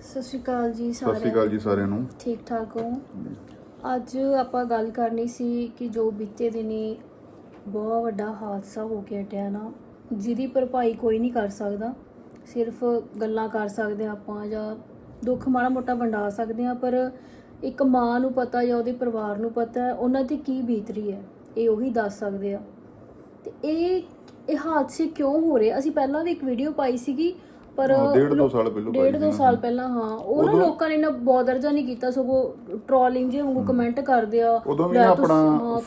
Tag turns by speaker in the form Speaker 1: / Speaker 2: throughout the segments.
Speaker 1: ਸਤਿ ਸ਼੍ਰੀ ਅਕਾਲ ਜੀ
Speaker 2: ਸਤਿ ਸ਼੍ਰੀ
Speaker 1: ਸਾਰਿਆਂ
Speaker 2: ਅਕਾਲ ਜੀ ਸਾਰਿਆਂ ਨੂੰ।
Speaker 1: ਠੀਕ ਠਾਕ ਹੋ? ਅੱਜ ਆਪਾਂ ਗੱਲ ਕਰਨੀ ਸੀ ਕਿ ਜੋ ਬੀਤੇ ਦਿਨੀ ਬਹੁਤ ਵੱਡਾ ਹਾਦਸਾ ਹੋ ਕੇ ਹਟਿਆ ਨਾ ਜਿਹਦੀ ਭਰਪਾਈ ਕੋਈ ਨਹੀਂ ਕਰ ਸਕਦਾ। ਸਿਰਫ ਗੱਲਾਂ ਕਰ ਸਕਦੇ ਹਾਂ ਆਪਾਂ ਜਾਂ ਦੁੱਖ ਮਾੜਾ ਮੋਟਾ ਵੰਡਾ ਸਕਦੇ ਹਾਂ ਪਰ ਇੱਕ ਮਾਂ ਨੂੰ ਪਤਾ ਜਾਂ ਉਹਦੇ ਪਰਿਵਾਰ ਨੂੰ ਪਤਾ ਹੈ ਉਹਨਾਂ ਦੀ ਕੀ ਬੀਤ ਰਹੀ ਹੈ ਇਹ ਉਹੀ ਦੱਸ ਸਕਦੇ ਆ ਤੇ ਇਹ ਇਹ ਹਾਦਸੇ ਕਿਉਂ ਹੋ ਰਹੇ? ਅਸੀਂ ਪਹਿਲਾਂ ਵੀ ਇੱਕ ਵੀਡੀਓ ਪਾਈ ਸੀਗੀ ਪਰ
Speaker 2: ਹਾਂ, ਡੇਢ ਦੋ ਸਾਲ ਪਹਿਲਾਂ ਪਾਈ
Speaker 1: ਡੇਢ ਦੋ। ਸਾਲ ਪਹਿਲਾਂ ਹਾਂ। ਉਹ ਨਾ
Speaker 2: ਉਦੋਂ-
Speaker 1: ਲੋਕਾਂ ਨੇ ਨਾ ਬੋਦਰ ਜਾਂ ਨਹੀਂ ਕੀਤਾ ਸਗੋਂ ਟ੍ਰੋਲਿੰਗ ਜੇ ਵਾਂਗੂ ਕਮੈਂਟ ਕਰਦੇ ਆ।
Speaker 2: ਉਦੋਂ ਵੀ
Speaker 1: ਲੈ
Speaker 2: ਨਾ
Speaker 1: ਤੁਸੀਂ-
Speaker 2: ਆਪਣਾ
Speaker 1: ਹਾਂ,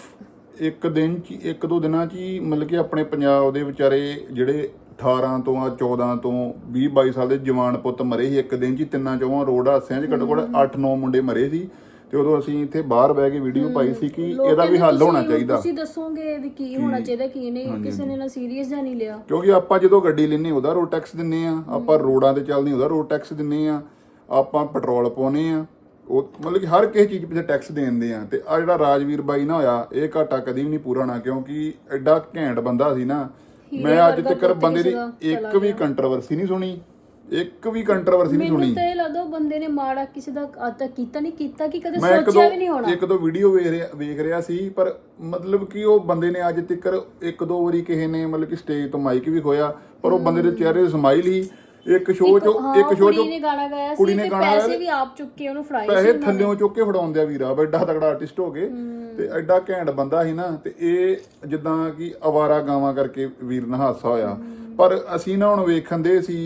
Speaker 2: ਇੱਕ ਦਿਨ ਚ ਹੀ- ਇੱਕ ਦੋ ਦਿਨਾਂ ਚ ਹੀ ਮਤਲਬ ਕਿ ਆਪਣੇ ਪੰਜਾਬ ਦੇ ਵਿਚਾਰੇ ਜਿਹੜੇ 18 ਤੋਂ ਆ 14 ਤੋਂ 20 22 ਸਾਲ ਦੇ ਜਵਾਨ ਪੁੱਤ ਮਰੇ ਸੀ। ਇੱਕ ਦਿਨ ਚ ਹੀ ਤਿੰਨਾਂ ਚੌਵਾਂ ਰੋਡ ਹਾਦਸਿਆਂ ਚ ਘੱਟੋ ਘੱਟ 8-9 ਮੁੰਡੇ ਮਰੇ ਸੀ। ਤੇ ਉਦੋਂ ਅਸੀਂ ਇੱਥੇ ਬਾਹਰ ਬਹਿ ਕੇ ਵੀਡੀਓ ਪਾਈ ਸੀ ਕਿ ਇਹਦਾ ਵੀ ਹੱਲ ਹੋਣਾ ਚਾਹੀਦਾ।
Speaker 1: ਤੁਸੀਂ ਦੱਸੋਗੇ ਵੀ ਕੀ ਹੋਣਾ ਚਾਹੀਦਾ ਕੀ ਨਹੀਂ ਕਿਸੇ ਨੇ ਨਾ ਸੀਰੀਅਸ ਜਾਂ ਨਹੀਂ ਲਿਆ।
Speaker 2: ਕਿਉਂਕਿ ਆਪਾਂ ਜਦੋਂ ਗੱਡੀ ਲੈਨੇ ਉਹਦਾ ਰੋਡ ਟੈਕਸ ਦਿੰਨੇ ਆ ਆਪਾਂ ਰੋਡਾਂ ਤੇ ਚੱਲਦੇ ਉਹਦਾ ਰੋਡ ਟੈਕਸ ਦਿੰਨੇ ਆ ਆਪਾਂ ਪੈਟਰੋਲ ਪਾਉਨੇ ਆ ਉਹ ਮਤਲਬ ਕਿ ਹਰ ਕਿਸੇ ਚੀਜ਼ ਪਿੱਛੇ ਟੈਕਸ ਦੇਂਦੇ ਆ ਤੇ ਆ ਜਿਹੜਾ ਰਾਜਵੀਰ ਬਾਈ ਨਾ ਹੋਇਆ ਇਹ ਘਾਟਾ ਕਦੀ ਵੀ ਨਹੀਂ ਪੂਰਾ ਹੋਣਾ ਕਿਉਂਕਿ ਐਡਾ ਘੈਂਟ ਬੰਦਾ ਸੀ ਨਾ। ਮੈਂ ਅੱਜ ਤੱਕ ਬੰਦੇ ਦਾ ਇੱਕ ਵੀ ਕੰਟਰੋਵਰਸੀ ਨਹੀਂ ਸੁਣੀ। ਇੱਕ ਵੀ ਕੰਟਰੋਵਰਸੀ ਨਹੀਂ
Speaker 1: ਮੈਨੂੰ
Speaker 2: ਸੁਣੀ।
Speaker 1: ਤਾਂ ਇਹ ਲੱਗਦਾ ਉਹ ਬੰਦੇ ਨੇ ਮਾੜਾ ਕਿਸੇ ਦਾ ਅੱਜ ਤੱਕ ਕੀਤਾ ਨਹੀਂ ਕੀਤਾ ਕਿ ਕਦੇ
Speaker 2: ਮੈਂ ਇੱਕ
Speaker 1: ਸੋਚਿਆ ਵੀ ਨਹੀਂ ਹੋਣਾ।
Speaker 2: ਇੱਕ ਦੋ ਵੀਡੀਓ ਵੇਖ ਰਿਹਾ ਵੇਖ ਰਿਹਾ ਸੀ ਪਰ ਮਤਲਬ ਕਿ ਉਹ ਬੰਦੇ ਨੇ ਅੱਜ ਤੱਕ ਇੱਕ ਦੋ ਵਾਰੀ ਕਿਸੇ ਨੇ ਮਤਲਬ ਕਿ ਸਟੇਜ ਤੋਂ ਮਾਈਕ ਵੀ ਖੋਇਆ ਪਰ ਉਹ ਬੰਦੇ ਦੇ ਚਿਹਰੇ ਤੇ ਸਮਾਈਲ ਹੀ ਇੱਕ ਸ਼ੋਅ ਚੋਂ
Speaker 1: ਹਾਂ,
Speaker 2: ਇੱਕ ਸ਼ੋਅ
Speaker 1: ਕੁੜੀ
Speaker 2: ਚੋਂ
Speaker 1: ਨੇ ਗਾਣਾ ਗਾਇਆ
Speaker 2: ਕੁੜੀ
Speaker 1: ਸੀ
Speaker 2: ਨੇ
Speaker 1: ਤੇ
Speaker 2: ਗਾਣਾ ਗਾਇਆ।
Speaker 1: ਪੈਸੇ ਵੀ ਆਪ ਚੁੱਕ ਕੇ ਉਹਨੂੰ ਫੜਾਏ
Speaker 2: ਪੈਸੇ ਥੱਲਿਓਂ ਚੁੱਕ ਕੇ ਫੜਾਉਂਦੇ ਆ ਵੀਰਾ ਐਡਾ ਤਗੜਾ ਆਰਟਿਸਟ ਹੋ ਗਏ ਤੇ ਐਡਾ ਘੈਂਟ ਬੰਦਾ ਸੀ ਨਾ ਤੇ ਇਹ ਜਿੱਦਾਂ ਕਿ ਅਵਾਰਾ ਗਾਵਾਂ ਕਰਕੇ ਵੀਰ ਨਾਲ ਹਾਦਸਾ ਹੋਇਆ। ਪਰ ਅਸੀਂ ਨਾ ਹੁਣ ਵੇਖਣ ਦੇ ਸੀ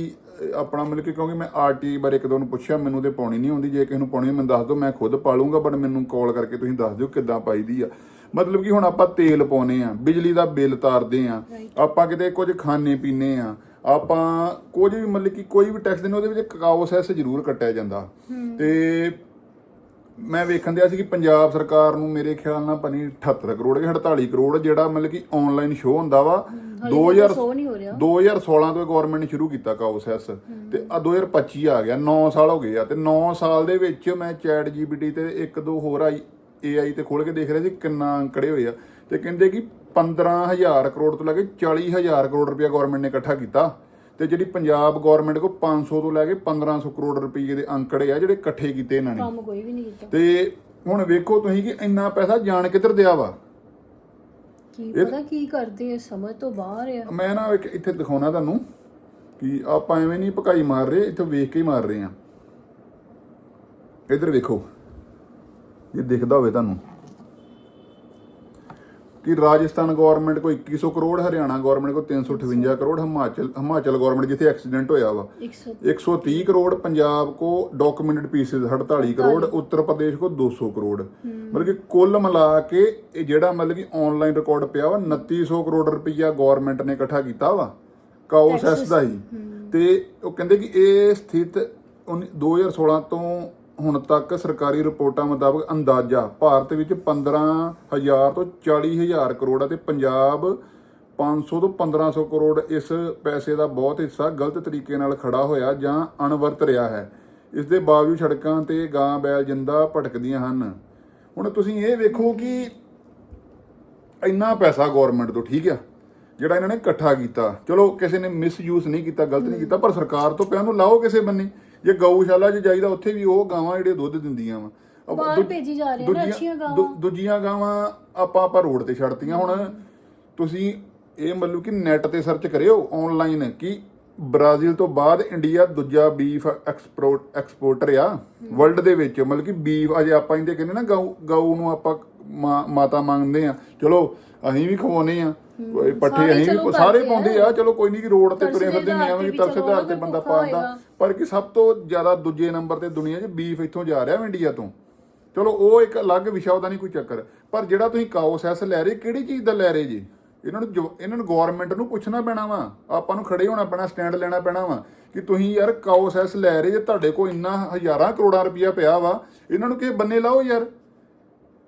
Speaker 2: ਆਪਣਾ ਮਤਲਬ ਕਿ ਕਿਉਂਕਿ ਮੈਂ ਆਰਟੀ ਬਾਰੇ ਇੱਕ ਦੋ ਨੂੰ ਪੁੱਛਿਆ ਮੈਨੂੰ ਤੇ ਪਾਉਣੀ ਨਹੀਂ ਆਉਂਦੀ ਜੇ ਕਿਸੇ ਨੂੰ ਪਾਉਣੀ ਮੈਨੂੰ ਦੱਸ ਦਿਓ ਮੈਂ ਖੁਦ ਪਾ ਲੂੰਗਾ ਬਟ ਮੈਨੂੰ ਕਾਲ ਕਰਕੇ ਤੁਸੀਂ ਦੱਸ ਦਿਓ ਕਿੱਦਾਂ ਪਾਈਦੀ ਆ। ਮਤਲਬ ਕਿ ਹੁਣ ਆਪਾਂ ਤੇਲ ਪਾਉਨੇ ਆ ਬਿਜਲੀ ਦਾ ਬਿੱਲ ਤਾਰਦੇ ਆ ਆਪਾਂ ਕਿਤੇ ਕੁਝ ਖਾਣੇ ਪੀਣੇ ਆ ਆਪਾਂ ਕੁਝ ਵੀ ਮਤਲਬ ਕਿ ਕੋਈ ਵੀ ਟੈਕਸ ਦੇਣੇ ਉਹਦੇ ਵਿੱਚ ਕਾਓ ਸੈਸ ਜ਼ਰੂਰ ਕੱਟਿਆ ਜਾਂਦਾ। ਤੇ ਮੈਂ ਵੇਖਣ ਦਿਆ ਸੀ ਕਿ ਪੰਜਾਬ ਸਰਕਾਰ ਨੂੰ ਮੇਰੇ ਖਿਆਲ ਨਾਲ ਪਨੀ 78 ਕਰੋੜ ਕਿ 48 ਕਰੋੜ ਜਿਹੜਾ ਮਤਲਬ ਕਿ ਆਨਲਾਈਨ ਸ਼ੋਅ ਹੁੰਦਾ ਵਾ 2000
Speaker 1: ਸੋ ਨਹੀਂ ਹੋ ਰਿਹਾ।
Speaker 2: 2016 ਤੋਂ ਗਵਰਨਮੈਂਟ ਨੇ ਸ਼ੁਰੂ ਕੀਤਾ ਕਾਉਸੈਸ ਤੇ ਆ 2025 ਆ ਗਿਆ 9 ਸਾਲ ਹੋ ਗਏ ਆ ਤੇ 9 ਸਾਲ ਦੇ ਵਿੱਚ ਮੈਂ ਚੈਟ ਜੀਪੀਟੀ ਤੇ ਇੱਕ ਦੋ ਹੋਰ ਆਈ AI ਤੇ ਖੋਲ ਕੇ ਦੇਖ ਰਿਹਾ ਸੀ ਕਿੰਨਾ ਅੰਕੜੇ ਹੋਏ ਆ ਤੇ ਕਹਿੰਦੇ ਕਿ 15000 ਕਰੋੜ ਤੋਂ ਲੈ ਕੇ 40000 ਕਰੋੜ ਰੁਪਇਆ ਗਵਰਨਮੈਂਟ ਨੇ ਇਕੱਠਾ ਕੀਤਾ। ਤੇ ਜਿਹੜੀ ਪੰਜਾਬ ਗਵਰਨਮੈਂਟ ਕੋ 500 ਤੋਂ ਲੈ ਕੇ 1500 ਕਰੋੜ ਰੁਪਏ ਦੇ ਅੰਕੜੇ ਆ ਜਿਹੜੇ ਇਕੱਠੇ ਕੀਤੇ ਇਹਨਾਂ ਨੇ।
Speaker 1: ਕੰਮ ਕੋਈ ਵੀ ਨਹੀਂ ਕੀਤਾ।
Speaker 2: ਤੇ ਹੁਣ ਵੇਖੋ ਤੁਸੀਂ ਕਿ ਇੰਨਾ ਪੈਸਾ ਜਾਣ ਕਿੱਧਰ ਦਿਆ ਵਾ?
Speaker 1: ਕੀ ਪਤਾ ਕੀ ਕਰਦੇ ਆ ਸਮਝ ਤੋਂ ਬਾਹਰ ਆ।
Speaker 2: ਮੈਂ ਨਾ ਇੱਕ ਇੱਥੇ ਦਿਖਾਉਣਾ ਤੁਹਾਨੂੰ ਕਿ ਆਪਾਂ ਐਵੇਂ ਨਹੀਂ ਭਕਾਈ ਮਾਰ ਰਹੇ ਇੱਥੇ ਵੇਖ ਕੇ ਹੀ ਮਾਰ ਰਹੇ ਆ। ਇੱਧਰ ਵੇਖੋ ਇਹ ਦਿਖਦਾ ਹੋਵੇ ਤੁਹਾਨੂੰ। ਕਿ ਰਾਜਸਥਾਨ ਗਵਰਨਮੈਂਟ ਕੋ 2100 ਕਰੋੜ ਹਰਿਆਣਾ ਗਵਰਨਮੈਂਟ ਕੋ 358 ਕਰੋੜ ਹਿਮਾਚਲ ਹਿਮਾਚਲ ਗਵਰਨਮੈਂਟ ਜਿੱਥੇ ਐਕਸੀਡੈਂਟ ਹੋਇਆ ਵਾ।
Speaker 1: 100
Speaker 2: 130 ਕਰੋੜ ਪੰਜਾਬ ਕੋ ਡਾਕੂਮੈਂਟਡ ਪੀਸਿਸ 48 ਕਰੋੜ ਉੱਤਰ ਪ੍ਰਦੇਸ਼ ਕੋ 200 ਕਰੋੜ। ਮਤਲਬ ਕਿ ਕੁੱਲ ਮਿਲਾ ਕੇ ਇਹ ਜਿਹੜਾ ਮਤਲਬ ਕਿ ਆਨਲਾਈਨ ਰਿਕਾਰਡ ਪਿਆ ਵਾ 2900 ਕਰੋੜ ਰੁਪਈਆ ਗਵਰਨਮੈਂਟ ਨੇ ਇਕੱਠਾ ਕੀਤਾ ਵਾ ਕਾਉਸੈਸ ਦਾ ਹੀ। ਤੇ ਉਹ ਕਹਿੰਦੇ ਕਿ ਇਹ ਸਥਿਤ ਉੱਨੀ- 2016 ਤੋਂ ਹੁਣ ਤੱਕ ਸਰਕਾਰੀ ਰਿਪੋਰਟਾਂ ਮੁਤਾਬਕ ਅੰਦਾਜ਼ਾ ਭਾਰਤ ਵਿੱਚ 15000 ਤੋਂ 40000 ਕਰੋੜ ਅਤੇ ਤੇ ਪੰਜਾਬ 500 ਤੋਂ 1500 ਕਰੋੜ ਇਸ ਪੈਸੇ ਦਾ ਬਹੁਤ ਹਿੱਸਾ ਗਲਤ ਤਰੀਕੇ ਨਾਲ ਖੜਾ ਹੋਇਆ ਜਾਂ ਅਣਵਰਤ ਰਿਹਾ ਹੈ। ਇਸ ਦੇ ਬਾਵਜੂਦ ਸੜਕਾਂ ਤੇ ਗਾਂ ਬੈਲ ਜਿੰਦਾ ਭਟਕਦੀਆਂ ਹਨ। ਹੁਣ ਤੁਸੀਂ ਇਹ ਵੇਖੋ ਕਿ ਇੰਨਾ ਪੈਸਾ ਗਵਰਨਮੈਂਟ ਤੋਂ, ਠੀਕ ਆ, ਜਿਹੜਾ ਇਹਨਾਂ ਨੇ ਇਕੱਠਾ ਕੀਤਾ। ਚਲੋ, ਕਿਸੇ ਨੇ ਮਿਸਯੂਜ਼ ਨਹੀਂ ਕੀਤਾ, ਗਲਤ ਨਹੀਂ ਕੀਤਾ, ਪਰ ਸਰਕਾਰ ਤੋਂ ਪਿਆ ਨੂੰ ਲਾਓ ਕਿਸੇ ਬੰਨੇ। ਜੇ ਗਊਸ਼ਾਲਾ 'ਚ ਜਾਈਦਾ ਉੱਥੇ ਵੀ ਉਹ ਗਾਵਾਂ ਜਿਹੜੇ ਦੁੱਧ ਦਿੰਦੀਆਂ ਵਾ।
Speaker 1: ਬਾਹਰ ਭੇਜੀ ਜਾ ਰਹੀਆਂ ਨਾ ਅੱਛੀਆਂ ਗਾਵਾਂ।
Speaker 2: ਦੂਜੀਆਂ ਗਾਵਾਂ ਆਪਾਂ ਆਪਾਂ ਰੋਡ ਤੇ ਛੱਡਤੀਆਂ ਹੁਣ। ਤੁਸੀਂ ਇਹ ਮਤਲਬ ਕਿ ਨੈਟ ਤੇ ਸਰਚ ਕਰਿਓ ਆਨਲਾਈਨ ਕਿ ਬ੍ਰਾਜ਼ੀਲ ਤੋਂ ਬਾਅਦ ਇੰਡੀਆ ਦੂਜਾ ਬੀਫ ਐਕਸਪੋਰਟ ਐਕਸਪੋਰਟਰ ਆ। ਵਰਲਡ ਦੇ ਵਿੱਚ ਮਤਲਬ ਕਿ ਬੀਫ ਅਜੇ ਆਪਾਂ ਇਹਦੇ ਕਹਿੰਦੇ ਨਾ ਗਊ ਗਊ ਨੂੰ ਆਪਾਂ ਮਾਤਾ ਮੰਗਦੇ ਆ। ਚਲੋ ਅਸੀਂ ਵੀ ਖਵਾਉਨੇ ਆ। ਕੋਈ ਪੱਠੇ ਅਸੀਂ ਵੀ ਸਾਰੇ। ਪਾਉਂਦੇ ਆ। ਚਲੋ ਕੋਈ ਨਹੀਂ ਕਿ ਰੋਡ ਤੇ ਤੁਰੇ ਫਿਰਦੇ ਨੇ ਐਵੇਂ ਕਿ ਤਰਸ ਆਧਾਰ ਤੇ ਬੰਦਾ ਪਾਉਂਦਾ। ਪਰ ਕਿ ਸਭ ਤੋਂ ਜ਼ਿਆਦਾ ਦੂਜੇ ਨੰਬਰ ਤੇ ਦੁਨੀਆ 'ਚ ਬੀਫ ਇੱਥੋਂ ਜਾ ਰਿਹਾ ਇੰਡੀਆ ਤੋਂ। ਚਲੋ ਉਹ ਇੱਕ ਅਲੱਗ ਵਿਸ਼ਾ ਉਹਦਾ ਨਹੀਂ ਕੋਈ ਚੱਕਰ। ਪਰ ਜਿਹੜਾ ਤੁਸੀਂ ਕਾਉਸੈਸ ਲੈ ਰਹੇ ਕਿਹੜੀ ਚੀਜ਼ ਦਾ ਲੈ ਰਹੇ ਜੀ? ਇਹਨਾਂ ਨੂੰ ਇਹਨਾਂ ਨੂੰ ਗਵਰਨਮੈਂਟ ਨੂੰ ਪੁੱਛਣਾ ਪੈਣਾ ਵਾ। ਆਪਾਂ ਨੂੰ ਖੜੇ ਹੋਣਾ ਪੈਣਾ ਸਟੈਂਡ ਲੈਣਾ ਪੈਣਾ ਵਾ ਕਿ ਤੁਸੀਂ ਯਾਰ ਕਾਉਸੈਸ ਲੈ ਰਹੇ ਜੇ ਤੁਹਾਡੇ ਕੋਲ ਇੰਨਾ ਹਜ਼ਾਰਾਂ ਕਰੋੜਾਂ ਰੁਪਇਆ ਪਿਆ ਵਾ। ਇਹਨਾਂ ਨੂੰ ਕਿਸੇ ਬੰਨੇ ਲਾਓ ਯਾਰ।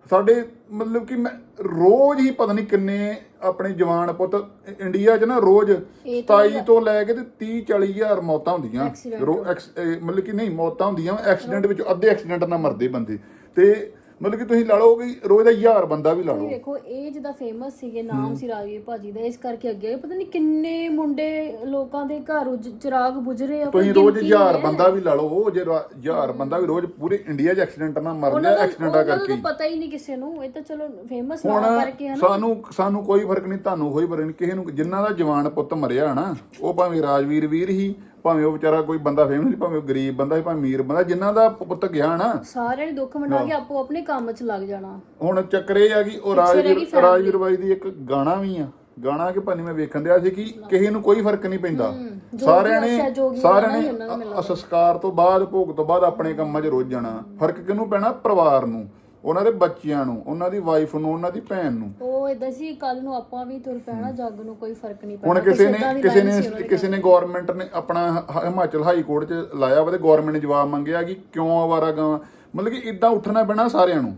Speaker 2: ਸਾਡੇ ਮਤਲਬ ਕਿ ਮੈਂ ਰੋਜ਼ ਹੀ ਪਤਾ ਨਹੀਂ ਕਿੰਨੇ ਆਪਣੇ ਜਵਾਨ ਪੁੱਤ ਇੰਡੀਆ 'ਚ ਨਾ ਰੋਜ਼
Speaker 1: ਇਹ ਤਾਂ
Speaker 2: 27 ਤੋਂ ਲੈ ਕੇ ਤੇ 30 40 ਹਜ਼ਾਰ ਮੌਤਾਂ ਹੁੰਦੀਆਂ। ਰੋ ਐਕਸ- ਇਹ ਮਤਲਬ ਕਿ ਨਹੀਂ ਮੌਤਾਂ ਹੁੰਦੀਆਂ ਐਕਸੀਡੈਂਟ ਵਿੱਚ ਅੱਧੇ ਐਕਸੀਡੈਂਟ ਨਾਲ ਮਰਦੇ ਬੰਦੇ। ਤੇ ਮਤਲਬ ਕਿ ਤੁਸੀਂ ਲਾ ਲਓ ਕਿ ਰੋਜ਼ ਦਾ 1000 ਬੰਦਾ ਵੀ ਲਾ
Speaker 1: ਤੁਸੀਂ
Speaker 2: ਲਓ
Speaker 1: ਵੇਖੋ ਇਹ ਜਿਹਦਾ ਫੇਮਸ ਸੀਗੇ ਨਾਮ ਸੀ ਰਾਜਵੀਰ ਭਾਜੀ ਦਾ ਇਸ ਕਰਕੇ ਅੱਗੇ ਪਤਾ ਨਹੀਂ ਕਿੰਨੇ ਮੁੰਡੇ ਲੋਕਾਂ ਦੇ ਘਰ ਉਜ- ਚਿਰਾਗ ਬੁਝ ਰਹੇ ਆ ਕੋਈ
Speaker 2: ਤੁਸੀਂ ਰੋਜ਼
Speaker 1: ਗਿਣਤੀ
Speaker 2: 1000
Speaker 1: ਨਹੀਂ ਹੈ।
Speaker 2: ਬੰਦਾ ਵੀ ਲਾ ਲਓ ਜੇ 1000 ਬੰਦਾ ਵੀ ਰੋਜ਼ ਪੂਰੇ ਇੰਡੀਆ 'ਚ ਐਕਸੀਡੈਂਟ ਨਾਲ ਮਰ
Speaker 1: ਉਹਨਾਂ
Speaker 2: ਐਕਸੀਡੈਂਟਾਂ
Speaker 1: ਉਹਨਾਂ
Speaker 2: ਕਰਕੇ।
Speaker 1: ਪਤਾ ਹੀ ਨਹੀਂ ਕਿਸੇ ਨੂੰ। ਇਹ ਤਾਂ ਚਲੋ ਫੇਮਸ
Speaker 2: ਹੁਣ
Speaker 1: ਨਾਮ ਕਰਕੇ ਹੈ ਨਾ।
Speaker 2: ਸਾਨੂੰ ਸਾਨੂੰ ਕੋਈ ਫ਼ਰਕ ਨਹੀਂ ਤੁਹਾਨੂੰ ਕੋਈ ਫ਼ਰਕ ਨਹੀਂ। ਕਿਸੇ ਨੂੰ ਜਿਨ੍ਹਾਂ ਦਾ ਜਵਾਨ ਪੁੱਤ ਮਰਿਆ ਨਾ ਉਹ ਭਾਵੇਂ ਰਾਜਵੀਰ ਵੀਰ ਹੀ ਭਾਵੇਂ ਉਹ ਵਿਚਾਰਾ ਕੋਈ ਬੰਦਾ ਫੇਮਸ ਨਹੀਂ ਭਾਵੇਂ ਉਹ ਗਰੀਬ ਬੰਦਾ ਸੀ ਭਾਵੇਂ ਅਮੀਰ ਬੰਦਾ ਜਿਨ੍ਹਾਂ ਦਾ ਪੁੱਤ ਗਿਆ ਨਾ।
Speaker 1: ਸਾਰਿਆਂ ਨੇ ਦੁੱਖ ਮਨਾ ਕੇ ਆਪੋ ਆਪਣੇ ਕੰਮ 'ਚ ਲੱਗ ਜਾਣਾ।
Speaker 2: ਹੁਣ ਚੱਕਰ ਇਹ ਆ ਕਿ ਉਹ ਰਾਜਵੀਰ। ਰਾਜਵੀਰ ਬਾਈ ਦੀ ਇੱਕ ਗਾਣਾ ਵੀ ਆ। ਗਾਣਾ ਕਿ ਭਾਨੀ ਮੈਂ ਵੇਖਣ ਦਿਆ ਸੀ ਕਿ ਕਿਸੇ ਨੂੰ ਕੋਈ ਫ਼ਰਕ ਨਹੀਂ ਪੈਂਦਾ। ਸਾਰਿਆਂ ਨੇ ਸਾਰਿਆਂ ਨੇ ਸੰਸਕਾਰ ਤੋਂ ਬਾਅਦ ਭੋਗ ਤੋਂ ਬਾਅਦ ਆਪਣੇ ਕੰਮਾਂ 'ਚ ਰੁੱਝ ਜਾਣਾ। ਫ਼ਰਕ ਕਿਹਨੂੰ ਪੈਣਾ? ਪਰਿਵਾਰ ਨੂੰ। ਉਹਨਾਂ ਦੇ ਬੱਚਿਆਂ ਨੂੰ ਉਹਨਾਂ ਦੀ ਵਾਈਫ ਨੂੰ ਉਹਨਾਂ ਦੀ ਭੈਣ ਨੂੰ।
Speaker 1: ਉਹ ਇਦਾਂ ਸੀ ਕੱਲ ਨੂੰ ਆਪਾਂ ਵੀ ਤੁਰ ਪੈਣਾ ਜੱਗ ਨੂੰ ਕੋਈ ਫ਼ਰਕ ਨਹੀਂ
Speaker 2: ਹੁਣ
Speaker 1: ਪੈਣਾ
Speaker 2: ਕਿਸੇ
Speaker 1: ਕੁਛ ਏਦਾਂ
Speaker 2: ਨੇ ਕਿਸੇ ਨੇ। ਕਿਸੇ ਨੇ ਗਵਰਨਮੈਂਟ ਨੇ ਆਪਣਾ ਹ- ਹਿਮਾਚਲ ਹਾਈ ਕੋਰਟ 'ਚ ਲਾਇਆ ਵਾ ਤੇ ਗਵਰਨਮੈਂਟ ਨੇ ਜਵਾਬ ਮੰਗਿਆ ਕਿ ਕਿਉਂ ਆਵਾਰਾ ਗਾਵਾਂ ਮਤਲਬ ਕਿ ਇਦਾਂ ਉੱਠਣਾ ਪੈਣਾ ਸਾਰਿਆਂ ਨੂੰ।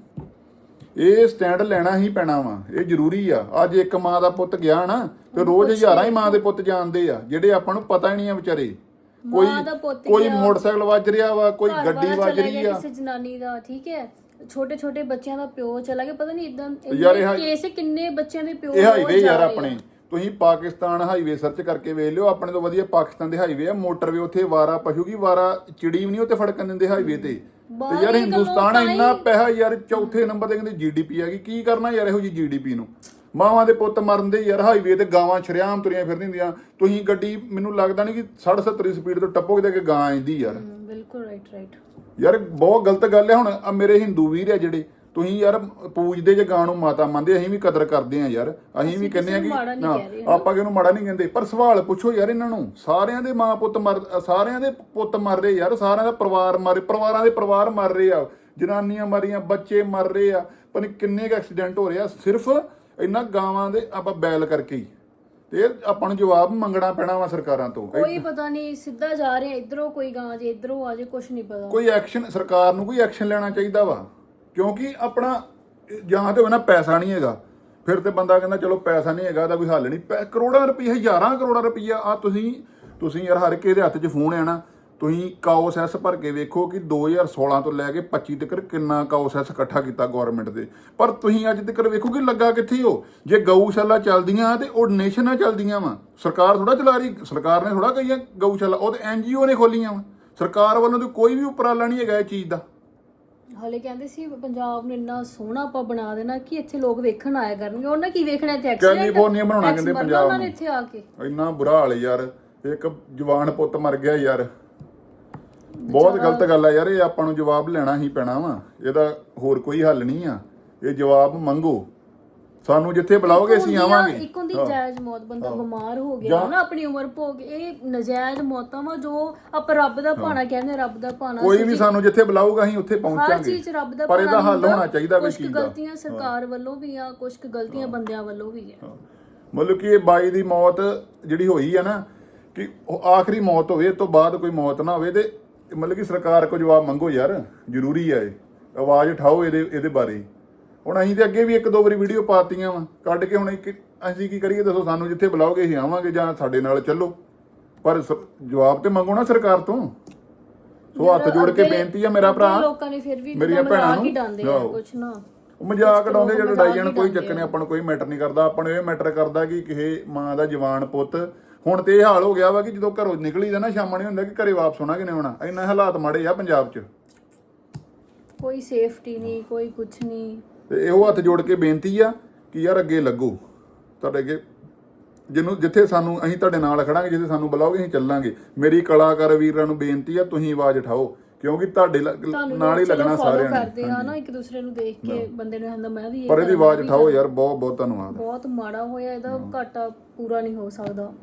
Speaker 2: ਇਹ ਸਟੈਂਡ ਲੈਣਾ ਹੀ ਪੈਣਾ ਵਾ ਇਹ ਜ਼ਰੂਰੀ ਆ। ਅੱਜ ਇੱਕ ਮਾਂ ਦਾ ਪੁੱਤ ਗਿਆ ਨਾ ਤੇ ਰੋਜ਼ ਹਜ਼ਾਰਾਂ ਹੀ ਮਾਂ ਦੇ ਪੁੱਤ ਜਾਂਦੇ ਆ ਜਿਹੜੇ ਆਪਾਂ ਨੂੰ ਪਤਾ ਹੀ ਨਹੀਂ ਆ ਵਿਚਾਰੇ। ਕੋਈ
Speaker 1: ਮਾਂ ਦਾ ਪੁੱਤ
Speaker 2: ਕੋਈ। ਮੋਟਰਸਾਈਕਲ ਵੱਜ ਰਿਹਾ ਵਾ ਕੋਈ
Speaker 1: ਘਰ
Speaker 2: ਗੱਡੀ
Speaker 1: ਵਾਲਾ
Speaker 2: ਵੱਜ
Speaker 1: ਚਲਾ
Speaker 2: ਰਹੀ
Speaker 1: ਗਿਆ
Speaker 2: ਆ।
Speaker 1: ਕਿਸੇ ਜਨਾਨੀ ਦਾ ਠੀਕ ਹੈ? ਛੋਟੇ ਛੋਟੇ ਬੱਚਿਆਂ ਦਾ ਪਿਓ ਚਲਾ ਗਿਆ ਪਤਾ ਨਹੀਂ ਇਦਾਂ
Speaker 2: ਯਾਰ ਇਹ ਹਾਈ-
Speaker 1: ਕੇਸ ਕਿੰਨੇ ਬੱਚਿਆਂ ਦੇ ਪਿਓ
Speaker 2: ਇਹ
Speaker 1: ਰੋਜ਼
Speaker 2: ਹਾਈਵੇ
Speaker 1: ਜਾ
Speaker 2: ਯਾਰ
Speaker 1: ਰਹੇ ਆ।
Speaker 2: ਆਪਣੇ। ਤੁਸੀਂ ਪਾਕਿਸਤਾਨ ਹਾਈਵੇ ਸਰਚ ਕਰਕੇ ਵੇਖ ਲਿਓ ਆਪਣੇ ਤੋਂ ਵਧੀਆ ਪਾਕਿਸਤਾਨ ਦੇ ਹਾਈਵੇ ਆ। ਮੋਟਰਵੇ ਉੱਥੇ ਵਾਰਾ ਪਸ਼ੂ ਕੀ ਵਾਰਾ ਚਿੜੀ ਵੀ ਨਹੀਂ ਉੱਥੇ ਫੜਕਣ ਦਿੰਦੇ ਹਾਈਵੇ ਤੇ। ਤੇ
Speaker 1: ਬਾਹਰ
Speaker 2: ਯਾਰ ਹਿੰਦੁਸਤਾਨ ਇੰਨਾ
Speaker 1: ਹੀ-
Speaker 2: ਪੈਸਾ ਯਾਰ ਚੌਥੇ ਨੰਬਰ ਤੇ ਕਹਿੰਦੇ ਜੀਡੀਪੀ ਹੈਗੀ ਕੀ ਕਰਨਾ ਯਾਰ ਇਹੋ ਜੀ ਜੀਡੀਪੀ ਨੂੰ? ਮਾਵਾਂ ਦੇ ਪੁੱਤ ਮਰਨ ਦੇ ਯਾਰ ਹਾਈਵੇ ਤੇ ਗਾਵਾਂ ਸ਼ਰੇਆਮ ਤੁਰੀਆਂ ਫਿਰਦੀਆਂ ਹੁੰਦੀਆਂ ਤੁਸੀਂ ਗੱਡੀ ਮੈਨੂੰ ਲੱਗਦਾ ਨਹੀਂ ਕਿ 60 70 ਸਪੀਡ ਤੋਂ ਟੱਪੋਗੇ ਤੇ ਕਿ ਗਾਂ ਆਂਦੀ ਯਾਰ।
Speaker 1: ਬਿਲਕੁਲ ਰਾਈਟ ਰਾਈਟ
Speaker 2: ਯਾਰ ਬਹੁਤ ਗਲਤ ਗੱਲ ਹੈ ਹੁਣ। ਆ ਮੇਰੇ ਹਿੰਦੂ ਵੀਰ ਆ ਜਿਹੜੇ ਤੁਸੀਂ ਯਾਰ ਪੂਜਦੇ ਜੇ ਗਾਂ ਨੂੰ ਮਾਤਾ ਮੰਨਦੇ ਅਸੀਂ ਵੀ ਕਦਰ ਕਰਦੇ ਆ ਯਾਰ। ਅਸੀਂ ਵੀ ਕਹਿੰਦੇ ਆ ਕਿ
Speaker 1: ਰਹੇ,
Speaker 2: ਆਪਾਂ ਕਿਹਨੂੰ ਮਾੜਾ ਨਹੀਂ ਕਹਿੰਦੇ। ਪਰ ਸਵਾਲ ਪੁੱਛੋ ਯਾਰ ਇਹਨਾਂ ਨੂੰ। ਸਾਰਿਆਂ ਦੇ ਮਾਂ ਪੁੱਤ ਮਰ ਸਾਰਿਆਂ ਦੇ ਪੁੱਤ ਮਰ ਰਹੇ ਯਾਰ। ਸਾਰਿਆਂ ਦਾ ਪਰਿਵਾਰ ਮਰ ਪਰਿਵਾਰਾਂ ਦੇ ਪਰਿਵਾਰ ਮਰ ਰਹੇ ਆ। ਜਨਾਨੀਆਂ ਮਰੀਆਂ ਬੱਚੇ ਮਰ ਰਹੇ ਆ। ਪਰ ਕਿੰਨੇ ਕ ਐਕਸੀਡੈਂਟ ਹੋ ਰਹੇ ਆ। ਸਿਰਫ ਇਹਨਾਂ ਗਾਵਾਂ ਦੇ ਆਪਾਂ ਬੈਲ ਕਰਕੇ ਹੀ। ਤੇ ਇਹ ਆਪਾਂ ਨੂੰ ਜਵਾਬ ਮੰਗਣਾ ਪੈਣਾ ਵਾ ਸਰਕਾਰਾਂ ਤੋਂ।
Speaker 1: ਕੋਈ ਪਤਾ ਨਹੀਂ ਸਿੱਧਾ ਜਾ ਰਿਹਾ ਇਧਰੋਂ ਕੋਈ ਗਾਂ ਜੇ ਇਧਰੋਂ ਆ ਜੇ ਕੁਝ ਨਹੀਂ ਪਤਾ।
Speaker 2: ਕੋਈ ਐਕਸ਼ਨ ਸਰਕਾਰ ਨੂੰ ਕੋਈ ਐਕਸ਼ਨ ਲੈਣਾ ਚਾਹੀਦਾ ਵਾ। ਕਿਉਂਕਿ ਆਪਣਾ ਜਾਂ ਤੇ ਹੋਵੇ ਨਾ ਪੈਸਾ ਨਹੀਂ ਹੈਗਾ। ਫਿਰ ਤੇ ਬੰਦਾ ਕਹਿੰਦਾ ਚਲੋ ਪੈਸਾ ਨਹੀਂ ਹੈਗਾ ਤਾਂ ਕੋਈ ਹੱਲ ਨਹੀਂ। ਕਰੋੜਾਂ ਰੁਪਏ ਹਜ਼ਾਰਾਂ ਕਰੋੜਾਂ ਰੁਪਈਆ ਆ ਤੁਸੀਂ ਤੁਸੀਂ ਯਾਰ ਹਰ ਕਿਸੇ ਦੇ ਹੱਥ 'ਚ ਫੋਨ ਨਾ। ਤੁਸੀਂ ਕਾਓਸੈਸ ਭਰ ਕੇ ਵੇਖੋ ਕਿ 2016 ਤੋਂ ਲੈ ਕੇ 25 ਤੱਕ ਕਿੰਨਾ ਕਾਓਸੈਸ ਇਕੱਠਾ ਕੀਤਾ ਗਵਰਨਮੈਂਟ ਦੇ। ਪਰ ਤੁਸੀਂ ਅੱਜ ਤੱਕ ਵੇਖੋ ਕਿ ਲੱਗਾ ਕਿੱਥੇ ਹੋ ਜੇ ਗਊਸ਼ਾਲਾ ਚੱਲਦੀਆਂ ਤੇ ਉਹ ਨੇਸ਼ਨਾਂ ਚੱਲਦੀਆਂ ਵਾ। ਸਰਕਾਰ ਥੋੜਾ ਚਲਾ ਰਹੀ ਸਰਕਾਰ ਨੇ ਥੋੜਾ ਕਹੀਆਂ ਗਊਸ਼ਾਲਾ ਉਹ ਤੇ ਐਨਜੀਓ ਨੇ ਖੋਲੀਆਂ ਵਾ। ਸਰਕਾਰ ਵੱਲੋਂ ਤੇ ਕੋਈ ਵੀ ਉਪਰਾਲਾ ਨਹੀਂ ਹੈਗਾ ਇਹ ਚੀਜ਼ ਦਾ।
Speaker 1: ਹਲੇ ਕਹਿੰਦੇ ਸੀ ਪੰਜਾਬ ਨੂੰ ਇੰਨਾ ਸੋਹਣਾ ਆਪਾਂ ਬਣਾ ਦੇਣਾ ਕਿ ਇੱਥੇ ਲੋਕ ਵੇਖਣ ਆਇਆ ਕਰਨਗੇ। ਉਹਨਾਂ ਕੀ ਵੇਖਣਾ ਇੱਥੇ? ਐਕਸੀਡੈਂਟ
Speaker 2: ਕੈਲੀਫੋਰਨੀਆ ਬਣਾਉਣਾ ਕਹਿੰਦੇ ਪੰਜਾਬ
Speaker 1: ਨੇ ਇੱਥੇ ਆ ਕੇ।
Speaker 2: ਇੰਨਾ ਬੁਰਾ ਹਾਲ ਯਾਰ। ਇੱਕ ਜਵਾਨ ਪੁੱਤ ਮਰ ਗਿਆ ਯਾਰ। ਬਹੁਤ ਗਲਤ ਗੱਲ ਹੈ ਯਾਰ ਇਹ ਆਪਾਂ ਨੂੰ ਜਵਾਬ ਲੈਣਾ ਹੀ ਪੈਣਾ ਵਾ। ਇਹਦਾ ਹੋਰ ਕੋਈ ਹੱਲ ਨਹੀਂ ਆ। ਇਹ ਜਵਾਬ ਮੰਗੋ। ਸਾਨੂੰ ਜਿੱਥੇ ਬੁਲਾਓਗੇ ਅਸੀਂ
Speaker 1: ਆ,
Speaker 2: ਆਵਾਂਗੇ।
Speaker 1: ਇੱਕ ਹੁੰਦੀ ਜਾਇਜ਼ ਮੌਤ ਬੰਦਾ ਬਿਮਾਰ ਹੋ ਗਿਆ ਨਾ ਆਪਣੀ ਉਮਰ ਭੋਗ ਇਹ ਨਜਾਇਜ਼ ਮੌਤਾਂ ਵਾ ਜੋ ਆਪਾਂ ਰੱਬ ਦਾ ਭਾਣਾ ਕਹਿੰਦੇ ਆ, ਰੱਬ ਦਾ ਭਾਣਾ
Speaker 2: ਕੋਈ ਵੀ ਸਾਨੂੰ ਜਿੱਥੇ ਬੁਲਾਊਗਾ ਅਸੀਂ ਉੱਥੇ
Speaker 1: ਹਰ
Speaker 2: ਪਹੁੰਚਾਂਗੇ।
Speaker 1: ਚੀਜ਼ 'ਚ ਰੱਬ ਦਾ
Speaker 2: ਪਰ ਇਹਦਾ ਹੱਲ। ਹੋਣਾ ਚਾਹੀਦਾ ਵੀ
Speaker 1: ਕੁ
Speaker 2: ਦਾ।
Speaker 1: ਗਲਤੀਆਂ ਸਰਕਾਰ ਵੱਲੋਂ ਵੀ ਆ ਕੁਝ ਕੁ ਗਲਤੀਆਂ ਬੰਦਿਆਂ ਵੱਲੋਂ ਵੀ ਆ।
Speaker 2: ਮਤਲਬ ਕਿ ਇਹ ਬਾਈ ਦੀ ਮੌਤ ਜਿਹੜੀ ਹੋਈ ਆ ਨਾ ਕਿ ਉਹ ਆਖਰੀ ਮੌਤ ਹੋਵੇ ਤੋਂ ਬਾਅਦ ਕੋਈ ਮੌਤ ਨਾ ਹੋਵੇ ਤੇ ਮਤਲਬ ਕਿ ਸਰਕਾਰ ਕੋ ਜਵਾਬ ਮੰਗੋ ਯਾਰ ਜ਼ਰੂਰੀ ਆ ਇਹ। ਆਵਾਜ਼ ਉਠਾਓ ਇਹਦੇ ਇਹਦੇ ਬਾਰੇ। ਹੁਣ ਅਸੀਂ ਤੇ ਅੱਗੇ ਵੀ ਇੱਕ ਦੋ ਵਾਰੀ ਵੀਡੀਓ ਪਾਤੀਆਂ ਵਾ ਕੱਢ ਕੇ ਹੁਣ ਇੱਕ ਅਸੀਂ ਕੀ ਕਰੀਏ ਦੱਸੋ ਸਾਨੂੰ ਜਿੱਥੇ ਬੁਲਾਓਗੇ ਅਸੀਂ ਆਵਾਂਗੇ ਜਾਂ ਸਾਡੇ ਨਾਲ ਚੱਲੋ। ਪਰ ਜਵਾਬ ਤੇ ਮੰਗੋ ਨਾ ਸਰਕਾਰ ਤੋਂ। ਸੋ ਹੱਥ ਜੋੜ ਕੇ ਬੇਨਤੀ ਆ ਮੇਰਾ ਭਰਾ
Speaker 1: ਲੋਕਾਂ ਨੇ ਫਿਰ ਵੀ
Speaker 2: ਮੇਰੀਆਂ ਭੈਣਾਂ ਨੂੰ।
Speaker 1: ਡਾਂਦੇ ਆ
Speaker 2: ਆਹੋ।
Speaker 1: ਕੁਛ ਨਾ।
Speaker 2: ਮਜ਼ਾਕ ਉਡਾਉਂਦੇ ਜਿਹੜੇ ਡਾਈ ਜਾਣ ਕੋਈ ਚੱਕਰ ਨਹੀਂ ਆਪਾਂ ਨੂੰ ਕੋਈ ਮੈਟਰ ਨਹੀਂ ਕਰਦਾ ਆਪਾਂ ਨੂੰ ਇਹ ਮੈਟਰ ਕਰਦਾ ਕਿ ਕਿਸੇ ਮਾਂ ਦਾ ਜਵਾਨ ਪੁੱਤ ਹੁਣ ਤੇ ਇਹ ਹਾਲ ਹੋ ਗਿਆ ਵਾ ਕਿ ਜਦੋਂ ਘਰੋਂ ਨਿਕਲੀਦਾ ਨਾ ਸ਼ਾਮਾਂ ਨਹੀਂ ਹੁੰਦਾ ਕਿ ਘਰੇ ਵਾਪਸ ਹੋਣਾ ਕਿਨੇ ਹੋਣਾ? ਇੰਨਾ ਹਾਲਾਤ ਮਾੜੇ ਆ ਪੰਜਾਬ 'ਚ।
Speaker 1: ਕੋਈ ਸੇਫਟੀ ਨਹੀਂ ਕੋਈ ਕੁਛ ਨਹੀਂ।
Speaker 2: ਤੇ ਇਹੋ ਹੱਥ ਜੋੜ ਕੇ ਬੇਨਤੀ ਆ ਕਿ ਯਾਰ ਅੱਗੇ ਲੱਗੋ। ਤੁਹਾਡੇ ਅੱਗੇ ਜਿਹਨੂੰ ਜਿੱਥੇ ਸਾਨੂੰ ਅਸੀਂ ਤੁਹਾਡੇ ਨਾਲ ਖੜਾਂਗੇ ਜਿੱਥੇ ਸਾਨੂੰ ਬੁਲਾਓਗੇ ਅਸੀਂ ਚੱਲਾਂਗੇ। ਮੇਰੀ ਕਲਾਕਾਰ ਵੀਰਾਂ ਨੂੰ ਬੇਨਤੀ ਆ ਤੁਸੀਂ ਆਵਾਜ਼ ਉਠਾਓ। ਕਿਉਂਕਿ ਤੁਹਾਡੇ ਲ-
Speaker 1: ਤੁਹਾਨੂੰ
Speaker 2: ਨਾਲ ਹੀ ਲੱਗਣਾ ਸਾਰਿਆਂ
Speaker 1: ਕਰਦੇ ਆ
Speaker 2: ਨੇ
Speaker 1: ਇੱਕ ਦੂਸਰੇ ਨੂੰ ਦੇਖ ਕੇ ਬੰਦੇ ਨੂੰ ਹੁੰਦਾ ਮੈਂ ਵੀ ਇਹ
Speaker 2: ਪਰ ਇਹਦੀ ਆਵਾਜ਼ ਉਠਾਓ ਯਾਰ ਬਹੁਤ ਬਹੁਤ ਧੰਨਵਾਦ।
Speaker 1: ਬਹੁਤ ਮਾੜਾ ਹੋਇਆ ਇਹਦਾ ਘਾਟਾ ਪੂਰਾ ਨਹੀਂ ਹੋ ਸਕਦਾ।